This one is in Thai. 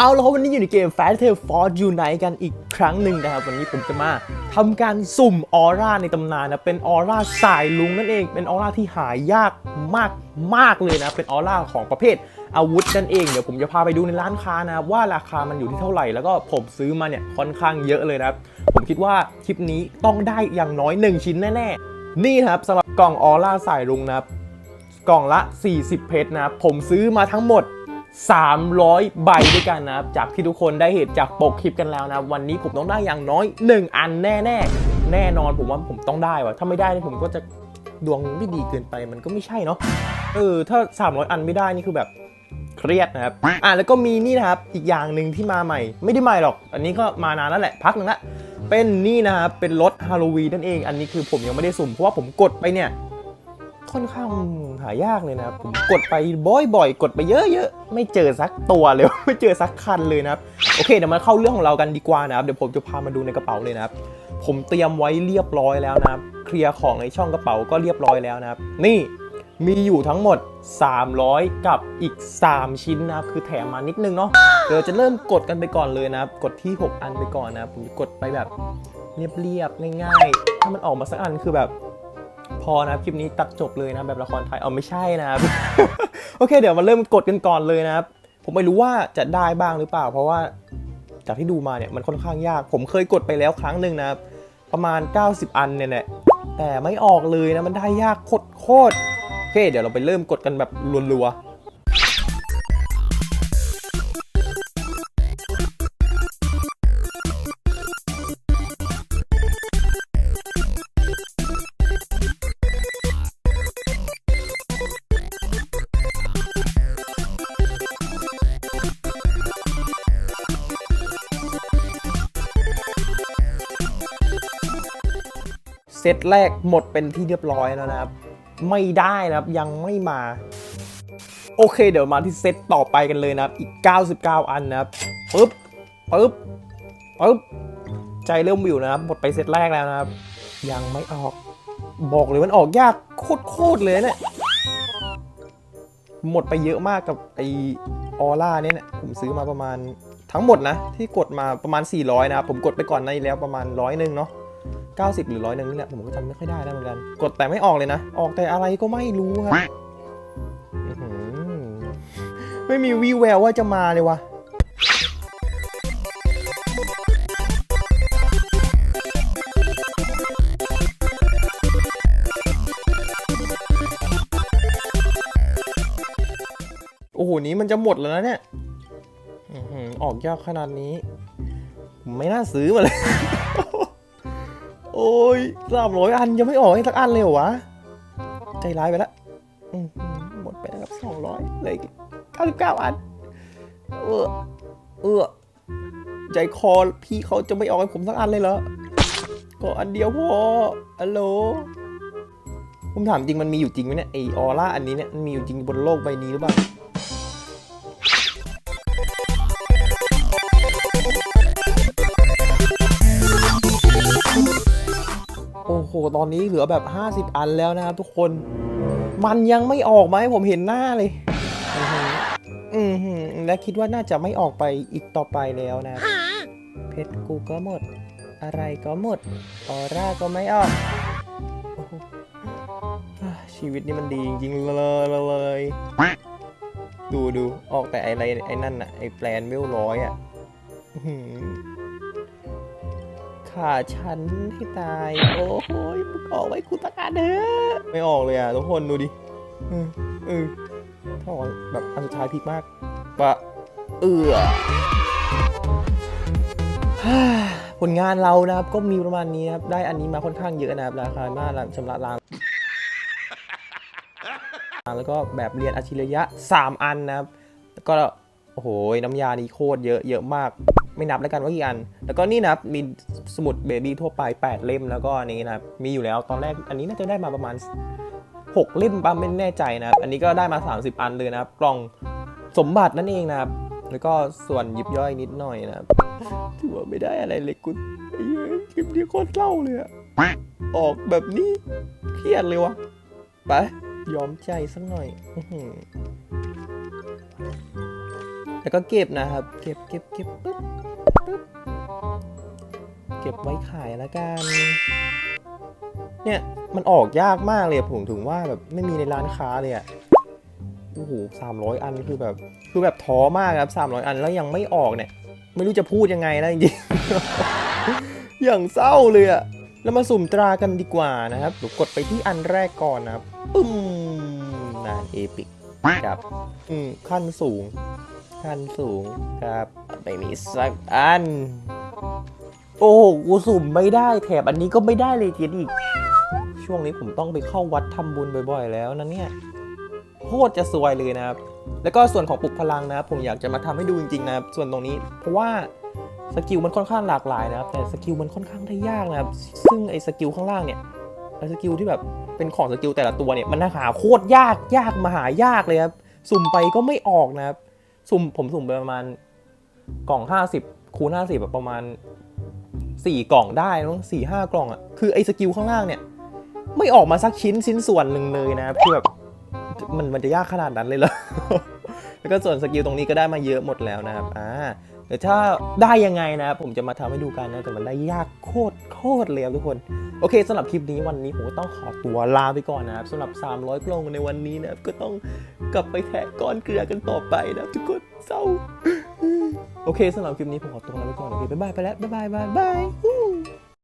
เอาแล้วครับวันนี้อยู่ในเกม f a t t a l Force Unite กันอีกครั้งหนึ่งนะครับ วันนี้ผมจะมาทำการสุ่มออร่าในตำนานนะ เป็นออร่าสายลุงนั่นเอง เป็นออร่าที่หายากมากมากเลยนะ เป็นออร่าของประเภทอาวุธนั่นเอง เดี๋ยวผมจะพาไปดูในร้านค้านะว่าราคามันอยู่ที่เท่าไหร่ แล้วก็ผมซื้อมาเนี่ยค่อนข้างเยอะเลยนะผมคิดว่าคลิปนี้ต้องได้อย่างน้อย 1 ชิ้นแน่ๆ นี่ครับสำหรับกล่องออร่าสายลุงนะกล่องละ 40 เพชรนะผมซื้อมาทั้งหมด 300 ใบด้วยกันนะครับ จากที่ทุกคนได้เห็นจากปกคลิปกันแล้วนะ วันนี้ผมต้องได้อย่างน้อย 1 อันแน่แน่แน่นอนผมว่าผมต้องได้วะถ้าไม่ได้ผมก็จะดวงไม่ดีเกินไปมันก็ไม่ใช่เนาะเออถ้า 300 อันไม่ได้นี่คือแบบเครียดนะครับ อะแล้วก็มีนี่นะครับอีกอย่างหนึ่งที่มาใหม่ ไม่ได้ใหม่หรอก อันนี้ก็มานานแล้วแหละพักหนึงละเป็นนี่นะครับเป็นรถฮาโลวีนนั่นเอง อันนี้คือผมยังไม่ได้สุ่มเพราะว่าผมกดไปเนี่ย ค่อนข้างหายากเลยนะครับผมกดไปบ่อยๆ กดไปเยอะๆ ไม่เจอสักตัวเลย ไม่เจอสักคันเลยนะครับ โอเคเดี๋ยวมาเข้าเรื่องของเรากันดีกว่านะครับ เดี๋ยวผมจะพามาดูในกระเป๋าเลยนะครับ ผมเตรียมไว้เรียบร้อยแล้วนะครับ เคลียร์ของในช่องกระเป๋าก็เรียบร้อยแล้วนะครับ นี่มีอยู่ทั้งหมด 300 กับอีก 3 ชิ้นนะครับ คือแถมมานิดนึงเนาะเดี๋ยวจะเริ่มกดกันไปก่อนเลยนะครับ กดที่ 6 อันไปก่อนนะผมจะกดไปแบบเรียบๆง่ายๆ ถ้ามันออกมาสักอันคือแบบ พอนะครับคลิปนี้ตัดจบเลยนะแบบละครไทยเอาไม่ใช่นะครับ โอเค เดี๋ยวมาเริ่มกดกันก่อนเลยนะครับ ผมไม่รู้ว่าจะได้บ้างหรือเปล่า เพราะว่าจากที่ดูมาเนี่ยมันค่อนข้างยาก ผมเคยกดไปแล้วครั้งหนึ่งนะครับประมาณ 90 อันเนี่ยแหละแต่ไม่ออกเลยนะมันได้ยากโคตรโคตรโอเค เดี๋ยวเราไปเริ่มกดกันแบบรัวๆ เซตแรกหมดเป็นที่เรียบร้อยแล้วนะครับ ไม่ได้นะครับยังไม่มา โอเค เดี๋ยวมาที่เซตต่อไปกันเลยนะครับ อีก 99 อันนะครับปึ๊บปึ๊บปึ๊บใจเริ่มวิวนะครับหมดไปเซตแรกแล้วนะครับ ยังไม่ออก บอกเลยมันออกยากโคตรเลยเนี่ยหมดไปเยอะมากกับไอออร่าเนี่ยนะผมซื้อมาประมาณทั้งหมดนะ ที่กดมาประมาณ 400 นะครับ ผมกดไปก่อนในแล้วประมาณร้อยหนึ่งเนาะ 90 หรือร้อยหนึ่งนี่แหละผมก็จำไม่ค่อยได้แล้วเหมือนกัน กดแต่ไม่ออกเลยนะ ออกแต่อะไรก็ไม่รู้ครับไม่มีวี่แววว่าจะมาเลยวะโอ้โห นี้มันจะหมดแล้วนะเนี่ยอือหืออกยากขนาดนี้ ไม่น่าซื้อมาเลย โอ้ยสามร้อยอันยังไม่ออกให้สักอันเลยเหรอวะ ใจร้ายไปแล้วอื้อหือหมดไปแล้วครับสองร้อยเลยเก้าสิบเก้าอัน เออ เออ ใจคอพี่เขาจะไม่ออกให้ผมสักอันเลยเหรอก็อันเดียวพออัลโหลผมถามจริงมันมีอยู่จริงไหมเนี่ยไอออร่าอันนี้เนี่ยมันมีอยู่จริงบนโลกใบนี้หรือเปล่า ตอนนี้เหลือแบบ 50 อันแล้วนะครับทุกคน มันยังไม่ออกมาให้ผมเห็นหน้าเลย อือหืออือหือและคิดว่าน่าจะไม่ออกไปอีกต่อไปแล้วนะ เพชรกูก็หมด อะไรก็หมด ออร่าก็ไม่ออก ชีวิตนี่มันดีจริงๆเลยเลยดูดูออกแต่อะไรไอ้นั่นอะไอ้แปลนเวลร้อยอะ ขาฉันให้ตาย โอ้โหมึงออกไว้กูตะการเถอะไม่ออกเลยอะทุกคนดูดิเออเออถ้าออกแบบอันสุดท้ายพีคมากปะเอือผลงานเรานะครับก็มีประมาณนี้ครับได้อันนี้มาค่อนข้างเยอะนะครับราคาหน้าร้านชำระล้างแล้วก็แบบเรียนอาชิรยะ 3 อันนะครับแล้วก็ โอ้โหน้ำยานี่โคตรเยอะเยอะมาก ไม่นับแล้วกันว่ากี่อัน แล้วก็นี่นะครับมีสมุดเบบี้ทั่วไป 8 เล่มแล้วก็นี้นะครับมีอยู่แล้วตอนแรกอันนี้น่าจะได้มาประมาณ 6 เล่มป้าไม่แน่ใจนะครับ อันนี้ก็ได้มา 30 อันเลยนะครับกล่องสมบัตินั่นเองนะครับแล้วก็ส่วนยิบย่อยนิดหน่อยนะครับถือว่าไม่ได้อะไรเลยกูไอ้เหี้ยคลิปนี้โคตรเศร้าเลยอะออกแบบนี้เครียดเลยวะไปยอมใจสักหน่อย แล้วก็เก็บนะครับ เก็บเก็บเก็บปึ๊บปึ๊บเก็บไว้ขายแล้วกัน เนี่ยมันออกยากมากเลยผมถึงว่าแบบไม่มีในร้านค้าเลยอะโอ้โหสามร้อยอันคือแบบคือแบบท้อมากครับสามร้อยอันแล้วยังไม่ออกเนี่ย ไม่รู้จะพูดยังไงนะจริงๆอย่างเศร้าเลยอะแล้วมาสุ่มตรากันดีกว่านะครับเดี๋ยวกดไปที่อันแรกก่อนนะครับปึ้มนานเอพิกครับอืมขั้นสูง ขั้นสูงครับ ไม่มีสักอัน โอ้โหกูสุ่มไม่ได้แถบอันนี้ก็ไม่ได้เลยเทียดอีก ช่วงนี้ผมต้องไปเข้าวัดทำบุญบ่อย ๆ แล้วนะเนี่ยโคตรจะซวยเลยนะครับ แล้วก็ส่วนของปลุกพลังนะครับ ผมอยากจะมาทำให้ดูจริงๆนะครับ ส่วนตรงนี้ เพราะว่าสกิลมันค่อนข้างหลากหลายนะครับ แต่สกิลมันค่อนข้างได้ยากนะครับ ซึ่งไอ้สกิลข้างล่างเนี่ยไอ้สกิลที่แบบเป็นของสกิลแต่ละตัวเนี่ยมันหาโคตรยากยากมาหายากเลยครับ สุ่มไปก็ไม่ออกนะครับ สุ่มผมสุ่มไปประมาณกล่องห้าสิบคูณ50แบบประมาณสี่กล่องได้มั้งสี่ห้ากล่องอะคือไอ้สกิลข้างล่างเนี่ย ไม่ออกมาสักชิ้นชิ้นส่วนหนึ่งเลยนะครับคือแบบมันมันจะยากขนาดนั้นเลยเหรอ แล้วก็ส่วนสกิลตรงนี้ก็ได้มาเยอะหมดแล้วนะครับอ่าเดี๋ยวถ้าได้ยังไงนะครับผมจะมาทำให้ดูกันนะแต่มันได้ยากโคตรโคตรเลยครับทุกคนโอเคสำหรับคลิปนี้วันนี้ผมก็ต้องขอตัวลาไปก่อนนะครับสำหรับ 300กล่องในวันนี้นะครับก็ต้องกลับไปแทะก้อนเกลือกันต่อไปนะทุกคนเศร้าโอเคสำหรับคลิปนี้ผมขอตัวลาไปก่อนโอเคบ๊ายบายไปแล้วบ๊ายบายบายบาย